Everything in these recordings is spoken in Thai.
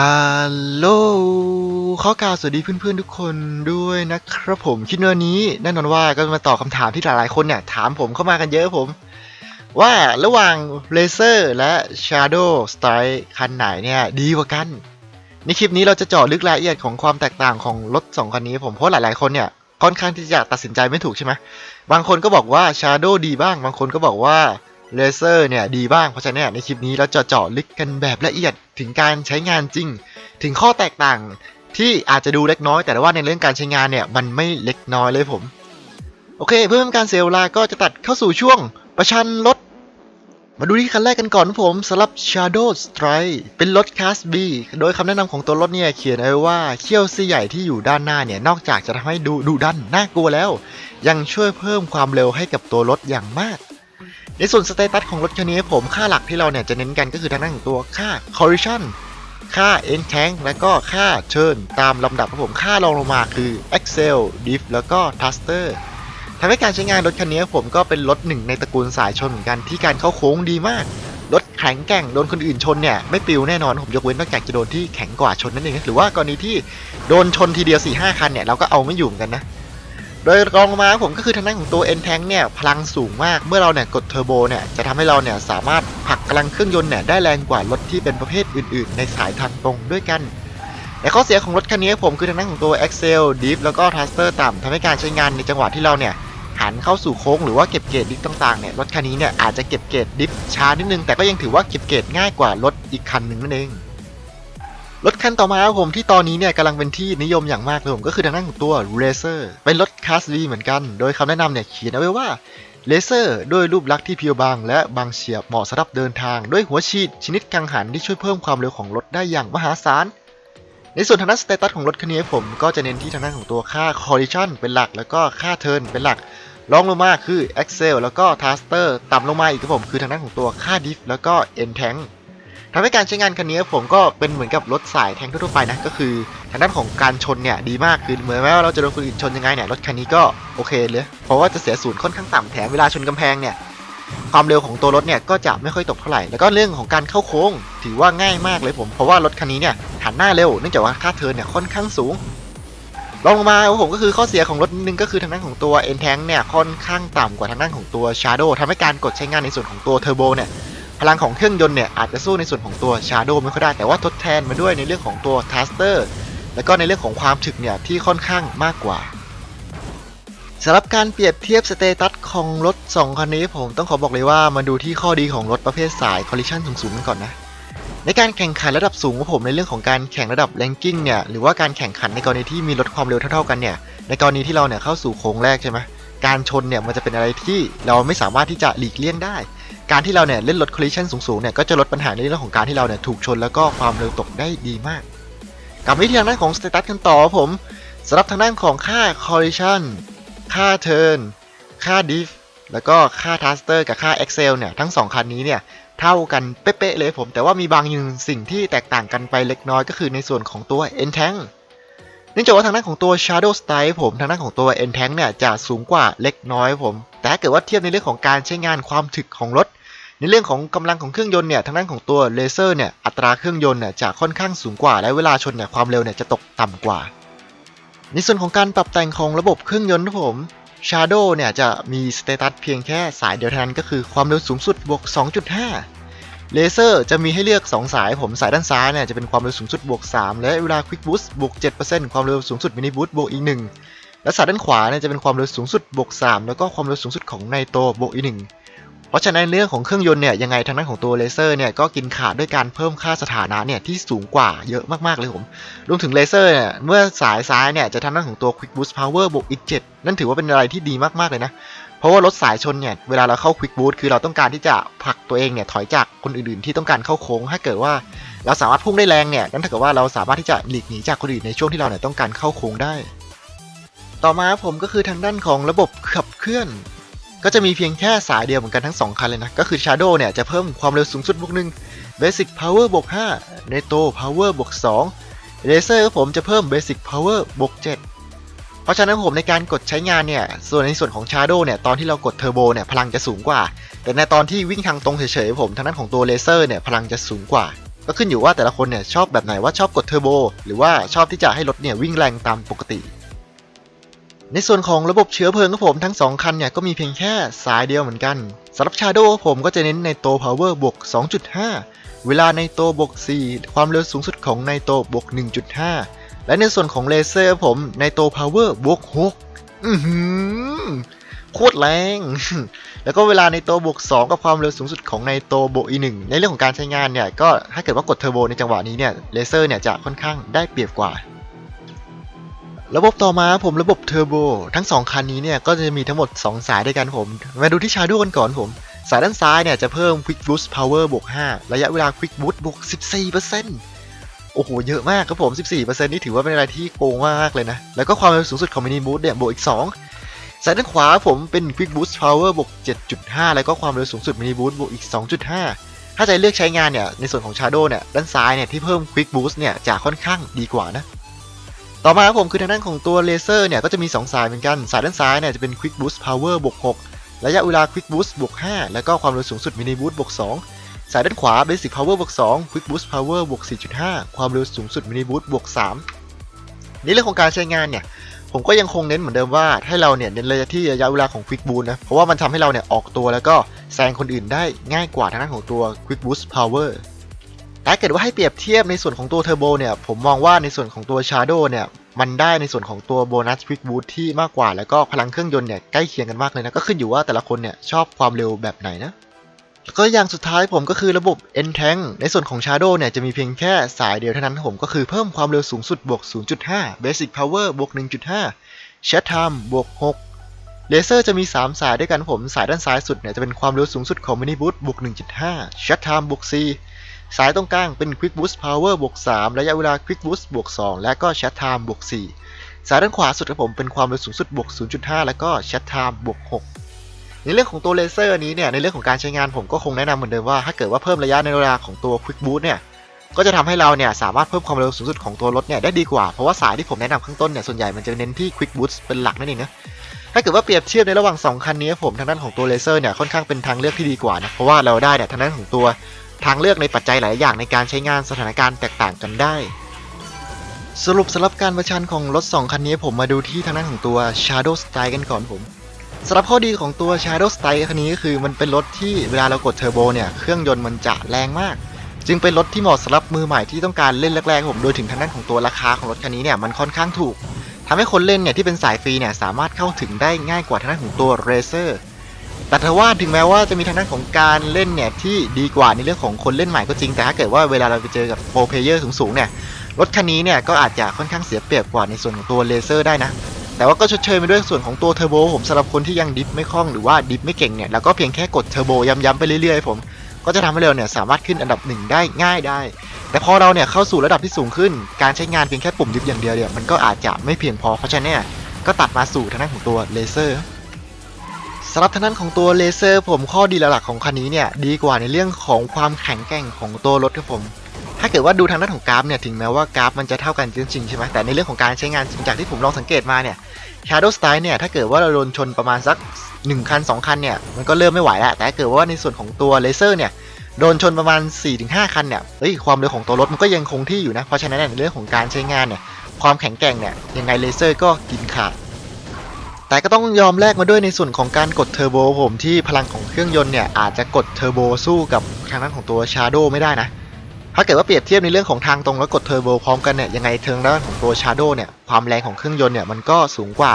ฮัลโหลขอกาวสวัสดีเพื่อนๆทุกคนด้วยนะครับผมคลิดวันนี้แน่นอนว่าก็มาตอบคำถามที่หลายๆคนเนี่ยถามผมเข้ามากันเยอะผม ว่าระหว่าง Razer และ Shadow Strike คันไหนเนี่ยดีกว่ากัน ในคลิปนี้เราจะเจาะลึกรายละเอียดของความแตกต่างของรถ2คันนี้ผมเพราะหลายๆคนเนี่ยค่อนข้างที่จะตัดสินใจไม่ถูกใช่ไหมบางคนก็บอกว่า Shadow ดีบ้าง บางคนก็บอกว่า เลเซอร์เนี่ยดีบ้างเพราะฉะนั้นในคลิปนี้เราจะเจาะลึกกันแบบละเอียดถึงการใช้งานจริง ถึงข้อแตกต่างที่อาจจะดูเล็กน้อย แต่ว่าในเรื่องการใช้งานเนี่ยมันไม่เล็กน้อยเลยผม โอเค เพื่อเป็นการเซลลาก็จะตัดเข้าสู่ช่วงประชันรถ มาดูที่คันแรกกันก่อนผมสำหรับ Shadow Strike เป็นรถคลาส B โดยคำแนะนำของตัวรถเนี่ยเขียนเอาไว้ว่าเขี้ยวซี่ใหญ่ที่อยู่ด้านหน้าเนี่ยนอกจากจะทำให้ดูดุดันน่ากลัวแล้ว ยังช่วยเพิ่มความเร็วให้กับตัวรถอย่างมาก ในส่วนสเตตัสของรถคันนี้ผมค่าหลักที่เราเนี่ยจะเน้นกันก็คือทางด้านของตัวค่า correction ค่า end tank และก็ค่า turn ตามลำดับครับผมค่ารองลงมาคือ axle diff แล้วก็ thruster ทำให้การใช้งานรถคันนี้ผมก็เป็นรถหนึ่งในตระกูลสายชนเหมือนกันที่การเข้าโค้งดีมาก รถแข็งแกร่งโดนคนอื่นชนเนี่ยไม่ปิวแน่นอนผมยกเว้นนอกจากจะโดนที่แข็งกว่าชนนั่นเองหรือว่ากรณีที่โดนชนทีเดียว4-5คันเนี่ยเราก็เอาไม่อยู่เหมือนกันนะ โดยรองมาผมก็คือทางด้านของตัว N Tank เนี่ยพลังสูงมากเมื่อเราเนี่ยกดเทอร์โบเนี่ยจะทำให้เราเนี่ยสามารถผลักกำลังเครื่องยนต์เนี่ยได้แรงกว่ารถที่เป็นประเภทอื่นๆ ในสายทางตรงด้วยกันแต่ข้อเสียของรถคันนี้ผมคือทางด้านของตัว Axle Diff แล้วก็ Thruster ต่ำทำให้การใช้งานในจังหวะที่เราเนี่ยหันเข้าสู่โค้งหรือว่าเก็บเกรดดิฟต่างๆเนี่ยรถคันนี้เนี่ยอาจจะเก็บเกรดดิฟช้านิดนึงแต่ก็ยังถือว่าเก็บเกรดง่ายกว่ารถอีกคันหนึ่งนั่นเอง รถคันต่อมาครับผมที่ตอนนี้เนี่ยกำลังเป็นที่นิยมอย่างมากเลยผมก็คือทางด้านของตัว Racer เป็นรถคลาส V เหมือนกัน โดยคำแนะนำเนี่ยเขียนเอาไว้ว่า Racer ด้วยรูปลักษณ์ที่เพียวบางและบางเฉียบเหมาะสำหรับเดินทาง ด้วยหัวฉีดชนิดกังหันที่ช่วยเพิ่มความเร็วของรถได้อย่างมหาศาล ในส่วนทางด้านสเตตัสของรถคันนี้ผมก็จะเน้นที่ทางด้านของตัวค่า collision เป็นหลัก แล้วก็ค่า turn เป็นหลักรองลงมาคือ axle แล้วก็ thruster ต่ำลงมาอีกครับผมคือทางด้านของตัวค่า diff แล้วก็ end tank ทำให้การใช้งานคันนี้ผมก็เป็นเหมือนกับรถสายแทงทั่วไปนะก็คือทางด้านของการชนเนี่ยดีมากคือเหมือนแม้ว่าเราจะโดนคนอื่นชนยังไงเนี่ยรถคันนี้ก็โอเคเลย เพราะว่าจะเสียศูนย์ค่อนข้างต่ำแถมเวลาชนกำแพงเนี่ยความเร็วของตัวรถเนี่ยก็จะไม่ค่อยตกเท่าไหร่ แล้วก็เรื่องของการเข้าโค้ง ถือว่าง่ายมากเลยผม เพราะว่ารถคันนี้เนี่ยหันหน้าเร็วเนื่องจากว่าค่าเทิร์นเนี่ยค่อนข้างสูงรองลงมาผมก็คือข้อเสียของรถนึงก็คือทางด้านของตัว N Tank เนี่ยค่อนข้างต่ำกว่าทางด้านของตัว Shadow ทำให้การกดใช้งานในส่วนของตัวเทอร์โบเนี่ย พลังของเครื่องยนต์เนี่ยอาจจะสู้ในส่วนของตัว Shadow ไม่ค่อยได้แต่ว่าทดแทนมาด้วยในเรื่องของตัว t a s t e r แล้วก็ในเรื่องของความถึกเนี่ยที่ค่อนข้างมากกว่าสำหรับการเปรียบเทียบสเตตัสของรถ 2 คันนี้ผมต้องขอบอกเลยว่ามาดูที่ข้อดีของรถประเภทสาย collision สูงๆกันก่อนนะ ในการแข่งขันระดับสูงของผมในเรื่องของการแข่งระดับ ranking เนี่ยหรือว่าการแข่งขันในกรณีที่มีรถความเร็วเท่าๆกันเนี่ยในกรณีที่เราเนี่ยเข้าสู่โค้งแรกใช่ไหมการชนเนี่ยมันจะเป็นอะไรที่เราไม่สามารถที่จะหลีกเลี่ยงได้ การที่เราเนี่ยเล่นรถ collision สูงๆเนี่ยก็จะลดปัญหาในเรื่องของการที่เราเนี่ยถูกชนแล้วก็ความเร็วตกได้ดีมาก กับวิธีทางด้านของ status กันต่อผมสำหรับทางด้านของค่า collision ค่า turn ค่า diff แล้วก็ค่า thruster กับค่า axle เนี่ยทั้ง 2 คันนี้เนี่ยเท่ากันเป๊ะๆเลยผม แต่ว่ามีบางอย่างสิ่งที่แตกต่างกันไปเล็กน้อยก็คือในส่วนของตัว end tank เนื่องจากว่าทางด้านของตัว Shadow Style ผมทางด้านของตัว end tank เนี่ยจะสูงกว่าเล็กน้อยผม แต่เกิดว่าเทียบในเรื่องของการใช้งานความถึกของรถ ในเรื่องของกำลังของเครื่องยนต์เนี่ยทางด้านของตัวเลเซอร์เนี่ยอัตราเครื่องยนต์เนี่ยจะค่อนข้างสูงกว่า และเวลาชนเนี่ยความเร็วเนี่ยจะตกต่ำกว่า ในส่วนของการปรับแต่งของระบบเครื่องยนต์ครับผม Shadow เนี่ยจะมีสเตตัสเพียงแค่สายเดียวเท่านั้นก็คือความเร็วสูงสุดบวก 2.5 เลเซอร์จะมีให้เลือก 2 สายผมสายด้านซ้ายเนี่ยจะเป็นความเร็วสูงสุดบวก 3 และเวลา Quick Boost บวก 7%ความเร็วสูงสุด Mini Boost บวกอีก 1 และสายด้านขวาเนี่ยจะเป็นความเร็วสูงสุดบวก 3 แล้วก็ความเร็วสูงสุดของไนโตรบวกอีก 1 เพราะฉะนั้นเรื่องของเครื่องยนต์เนี่ยยังไงทางด้านของตัวเลเซอร์เนี่ยก็กินขาดด้วยการเพิ่มค่าสถานะเนี่ยที่สูงกว่าเยอะมากๆเลยผมรวมถึงเลเซอร์เนี่ยเมื่อสายซ้ายเนี่ยจะทางด้านของตัว Quick Boost Power บวกอีก 7 นั่นถือว่าเป็นอะไรที่ดีมากๆเลยนะเพราะว่ารถสายชนเนี่ยเวลาเราเข้า Quick Boost คือเราต้องการที่จะผลักตัวเองเนี่ยถอยจากคนอื่นๆ ที่ต้องการเข้าโค้งถ้าเกิดว่า เราสามารถพุ่งได้แรงเนี่ยนั่นเท่ากับว่าเราสามารถที่จะหลีกหนีจากคนอื่นในช่วงที่เราเนี่ยต้องการเข้าโค้งได้ต่อมาผมก็คือทางด้านของระบบขับเคลื่อน ก็จะมีเพียงแค่สายเดียวเหมือนกันทั้ง 2 คันเลยนะ ก็คือ Shadow เนี่ยจะเพิ่มความเร็วสูงสุดบวก1 Basic Power บวก5 Neto Power บวก2 Racer ผมจะเพิ่ม Basic Power บวก7เพราะฉะนั้นผมในการกดใช้งานเนี่ย ส่วนในส่วนของ Shadow เนี่ย ตอนที่เรากดเทอร์โบเนี่ย พลังจะสูงกว่า แต่ในตอนที่วิ่งทางตรงเฉยๆผมทางด้านของตัว Racer เนี่ย พลังจะสูงกว่าก็ก็ขึ้นอยู่ว่าแต่ละคนเนี่ยชอบแบบไหนว่าชอบกดเทอร์โบหรือว่าชอบที่จะให้รถเนี่ยวิ่งแรงตามปกติ ในส่วนของระบบเชื้อเพลิงของผมทั้ง 2 คันเนี่ยก็มีเพียงแค่สายเดียวเหมือนกันสำหรับ Shadow ผมก็จะเน้นในโต Power บวก 2.5 เวลาในโตบวก 4 ความเร็วสูงสุดของในโตบวก 1.5 และในส่วนของเลเซอร์ผมในโต Power บวก 6 อื้อหือโคตรแรง แล้วก็เวลาในโตบวก 2 กับความเร็วสูงสุดของในโตบวกอีหนึ่งในเรื่องของการใช้งานเนี่ยก็ถ้าเกิดว่ากดเทอร์โบในจังหวะนี้เนี่ยเลเซอร์เนี่ยจะค่อนข้างได้เปรียบกว่า ระบบต่อมาผมระบบเทอร์โบทั้ง 2 คันนี้เนี่ยก็จะมีทั้งหมด 2 สายด้วยกันผม มาดูที่ชาร์ดกันก่อนผม สายด้านซ้ายเนี่ยจะเพิ่ม Quick Boost Power บวก 5 ระยะเวลา Quick Boost บวก 14%โอ้โห เยอะมากครับผม 14%นี่ถือว่าเป็นอะไรที่โกงมากเลยนะ แล้วก็ความเร็วสูงสุดของ Mini Boost เนี่ยบวกอีก 2 สายด้านขวาผมเป็น Quick Boost Power บวก 7.5 แล้วก็ความเร็วสูงสุด Mini Boost บวกอีก 2.5 ถ้าจะเลือกใช้งานเนี่ยในส่วนของ Shadow เนี่ยด้านซ้ายเนี่ยที่เพิ่ม Quick Boost เนี่ยจะค่อนข้างดีกว่านะ ต่อมาครับผมคือทางด้านของตัวเลเซอร์เนี่ยก็จะมี 2 สายเหมือนกัน สายด้านซ้ายเนี่ยจะเป็น Quick Boost Power บวก6ระยะเวลา Quick Boost บวก5แล้วก็ความเร็วสูงสุด Mini Boost บวก2สายด้านขวา Basic Power บวก2 Quick Boost Power บวก4.5 ความเร็วสูงสุด Mini Boost บวก3ในเรื่องของการใช้งานเนี่ยผมก็ยังคงเน้นเหมือนเดิมว่าให้เราเนี่ยเน้นระยะที่ระยะเวลาของ Quick Boost นะเพราะว่ามันทำให้เราเนี่ยออกตัวแล้วก็แซงคนอื่นได้ง่ายกว่าทางด้านของตัว Quick Boost Power ถ้าเกิดว่าให้เปรียบเทียบในส่วนของตัวเทอร์โบเนี่ย ผมมองว่าในส่วนของตัว Shadow เนี่ย มันได้ในส่วนของตัวโบนัส Quick Boost ที่มากกว่า แล้วก็พลังเครื่องยนต์เนี่ยใกล้เคียงกันมากเลยนะ ก็ขึ้นอยู่ว่าแต่ละคนเนี่ยชอบความเร็วแบบไหนนะแล้วก็อย่างสุดท้ายผมก็คือระบบ N Tank ในส่วนของ Shadow เนี่ยจะมีเพียงแค่สายเดียวเท่านั้นผมก็คือเพิ่มความเร็วสูงสุดบวก 0.5 Basic Power บวก 1.5 Chat Time บวก 6 เลเซอร์จะมี 3 สายด้วยกันผมสายด้านซ้ายสุดเนี่ยจะเป็นความเร็วสูงสุดของ Mini Boost บวก 1.5 Chat Time บวก 4 สายตรงกลางเป็น Quick Boost Power บวก3ระยะเวลา Quick Boost บวก2และก็ Chat Time บวก4สายด้านขวาสุดครับผมเป็นความเร็วสูงสุดบวก0.5 แล้วก็ Chat Time บวก6ในเรื่องของตัวเลเซอร์นี้เนี่ยในเรื่องของการใช้งานผมก็คงแนะนำเหมือนเดิมว่าถ้าเกิดว่าเพิ่มระยะในเวลาของตัว Quick Boost เนี่ยก็จะทำให้เราเนี่ยสามารถเพิ่มความเร็วสูงสุดของตัวรถเนี่ยได้ดีกว่า เพราะว่าสายที่ผมแนะนำข้างต้นเนี่ยส่วนใหญ่มันจะเน้นที่ Quick Boost เป็นหลักนั่นเองนะถ้าเกิดว่าเปรียบเทียบในระหว่างสองคันนี้ผมทางด้านของตัวเลเซอร์เนี่ยค่อนข้างเป็นทางเลือกที่ดีกว่านะเพราะว่าเราได้เนี่ยทางด้านของตัว ทางเลือกในปัจจัยหลายอย่างในการใช้งานสถานการณ์แตกต่างกันได้ สรุปสำหรับการประชันของรถ 2 คันนี้ผมมาดูที่ทางด้านของตัว Shadow Style กันก่อนผมสำหรับข้อดีของตัว Shadow Style คันนี้ก็คือมันเป็นรถที่เวลาเรากดเทอร์โบเนี่ยเครื่องยนต์มันจะแรงมาก จึงเป็นรถที่เหมาะสำหรับมือใหม่ที่ต้องการเล่นแรกๆผมโดยถึงทางด้านของตัวราคาของรถคันนี้เนี่ยมันค่อนข้างถูกทำให้คนเล่นเนี่ยที่เป็นสายฟรีเนี่ยสามารถเข้าถึงได้ง่ายกว่าทางด้านของตัว Racer แต่ถ้าว่าถึงแม้ว่าจะมีทางด้านของการเล่นเนี่ยที่ดีกว่าในเรื่องของคนเล่นใหม่ก็จริงแต่ถ้าเกิดว่าเวลาเราไปเจอกับโปรเพลเยอร์สูงๆเนี่ยรถคันนี้เนี่ยก็อาจจะค่อนข้างเสียเปรียบกว่าในส่วนของตัวเลเซอร์ได้นะแต่ว่าก็ชดเชยไปด้วยส่วนของตัวเทอร์โบผมสำหรับคนที่ยังดิฟไม่คล่องหรือว่าดิฟไม่เก่งเนี่ยแล้วก็เพียงแค่กดเทอร์โบย้ำๆไปเรื่อยๆผมก็จะทำให้เราเนี่ยสามารถขึ้นอันดับหนึ่งได้ง่ายได้ แต่พอเราเนี่ยเข้าสู่ระดับที่สูงขึ้น การใช้งานเพียงแค่ปุ่มดิฟอย่างเดียวเนี่ยมันก็อาจจะไม่เพียงพอเพราะฉะนั้นเนี่ยก็ตัดมาสู่ทางด้านของตัวเลเซอร์ สำหรับทางด้านของตัวเลเซอร์ผมข้อดีหลักๆของคันนี้เนี่ยดีกว่าในเรื่องของความแข็งแกร่งของตัวรถครับผม ถ้าเกิดว่าดูทางด้านของกราฟเนี่ยถึงแม้ว่ากราฟมันจะเท่ากันจริงๆใช่ไหมแต่ในเรื่องของการใช้งานจริงจากที่ผมลองสังเกตมาเนี่ย Shadow Style เนี่ยถ้าเกิดว่าเราโดนชนประมาณสัก 1 คัน 2 คันเนี่ยมันก็เริ่มไม่ไหวแล้วแต่ถ้าเกิดว่าในส่วนของตัวเลเซอร์เนี่ยโดนชนประมาณ 4-5 คันเนี่ยเฮ้ยความเร็วของตัวรถมันก็ยังคงที่อยู่นะเพราะฉะนั้นในเรื่องของการใช้งานเนี่ยความแข็งแกร่งเนี่ยยังไงเลเซอร์ก็กินขาด แต่ก็ต้องยอมแลกมาด้วยในส่วนของการกดเทอร์โบผมที่พลังของเครื่องยนต์เนี่ยอาจจะกดเทอร์โบสู้กับทางด้านของตัว Shadow ไม่ได้นะ ถ้าเกิดว่าเปรียบเทียบในเรื่องของทางตรงแล้วกดเทอร์โบพร้อมกันเนี่ยยังไงเทิงด้านของตัว Shadow เนี่ยความแรงของเครื่องยนต์เนี่ยมันก็สูงกว่า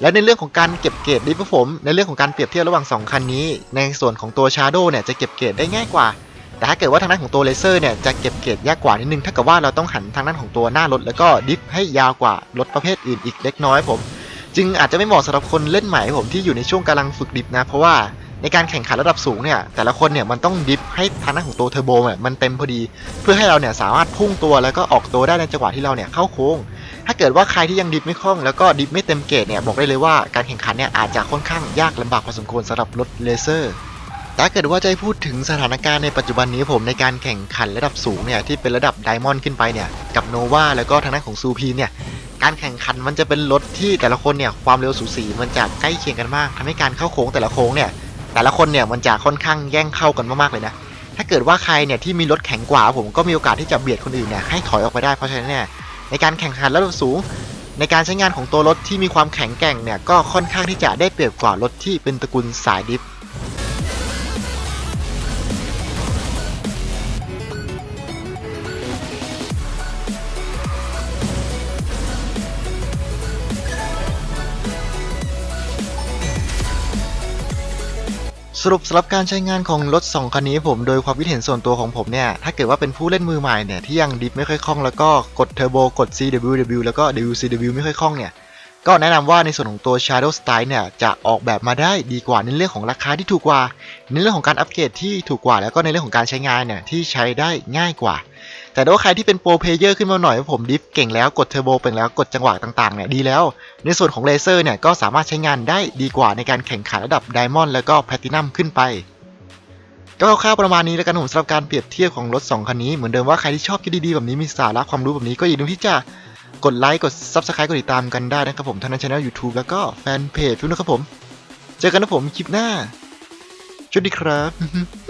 และในเรื่องของการเก็บเกรดดิฟผม ในเรื่องของการเปรียบเทียบระหว่าง 2 คันนี้ ในส่วนของตัว Shadow เนี่ยจะเก็บเกรดได้ง่ายกว่าแต่ถ้าเกิดว่าทางด้านของตัวเลเซอร์เนี่ยจะเก็บเกรดยากกว่านิดนึงถ้าเกิดว่าเราต้องหันทางด้านของตัวหน้ารถแล้วก็ดิฟให้ยาวกว่ารถประเภทอื่นอีกเล็กน้อยผม จึงอาจจะไม่เหมาะสำหรับคนเล่นใหม่ผมที่อยู่ในช่วงกำลังฝึกดิฟนะ เพราะว่าในการแข่งขันระดับสูงเนี่ยแต่ละคนเนี่ยมันต้องดิฟให้ทางด้านของตัวเทอร์โบเนี่ยมันเต็มพอดี เพื่อให้เราเนี่ยสามารถพุ่งตัวแล้วก็ออกตัวได้ในจังหวะที่เราเนี่ยเข้าโค้ง ถ้าเกิดว่าใครที่ยังดิฟไม่คล่องแล้วก็ดิฟไม่เต็มเกรดเนี่ยบอกได้เลยว่าการแข่งขันเนี่ยอาจจะค่อนข้างยากลำบากพอสมควรสำหรับรถเลเซอร์แต่ถ้าเกิดว่าจะพูดถึงสถานการณ์ในปัจจุบันนี้ผมในการแข่งขันระดับสูงเนี่ยที่เป็นระดับไดมอนด์ขึ้นไปเนี่ยกับโนวาแล้วก็ทางด้านของซูพีเนี่ย การแข่งขันมันจะเป็นรถที่แต่ละคนเนี่ยความเร็วสูสีมันจะใกล้เคียงกันมากทำให้การเข้าโค้งแต่ละโค้งเนี่ยแต่ละคนเนี่ยมันจะค่อนข้างแย่งเข้ากันมากๆเลยนะถ้าเกิดว่าใครเนี่ยที่มีรถแข็งกว่าผมก็มีโอกาสที่จะเบียดคนอื่นเนี่ยให้ถอยออกไปได้เพราะฉะนั้นเนี่ยในการแข่งขันระดับสูง ในการใช้งานของตัวรถที่มีความแข็งแกร่งเนี่ยก็ค่อนข้างที่จะได้เปรียบกว่ารถที่เป็นตระกูลสายดิฟ สรุปสำหรับการใช้งานของรถ 2 คันนี้ผมโดยความคิดเห็นส่วนตัวของผมเนี่ย ถ้าเกิดว่าเป็นผู้เล่นมือใหม่เนี่ย ที่ยังดิฟไม่ค่อยคล่องแล้วก็กดเทอร์โบกด CWW แล้วก็ WCW ไม่ค่อยคล่องเนี่ย ก็แนะนำว่าในส่วนของตัว Shadow Style เนี่ย จะออกแบบมาได้ดีกว่าในเรื่องของราคาที่ถูกกว่า ในเรื่องของการอัปเกรดที่ถูกกว่าแล้วก็ในเรื่องของการใช้งานเนี่ยที่ใช้ได้ง่ายกว่า แต่ถ้าใครที่เป็นโปรเพลเยอร์ขึ้นมาหน่อยว่าผมดิฟเก่งแล้วกดเทอร์โบเป็นแล้วกดจังหวะต่างๆเนี่ยดีแล้ว ในส่วนของเลเซอร์เนี่ยก็สามารถใช้งานได้ดีกว่าในการแข่งขันระดับไดมอนด์แล้วก็แพลตินัมขึ้นไปก็คร่าวๆประมาณนี้แล้วกันผมสำหรับการเปรียบเทียบของรถ 2 คันนี้เหมือนเดิมว่าใครที่ชอบคลิปดีๆแบบนี้มีสาระความรู้แบบนี้ก็อย่าลืมที่จะกดไลค์กด Subscribe กดติดตามกันได้นะครับผมทั้งในช่อง YouTube แล้วก็แฟนเพจด้วยนะครับผม เจอกันนะผมคลิปหน้าสวัสดีครับ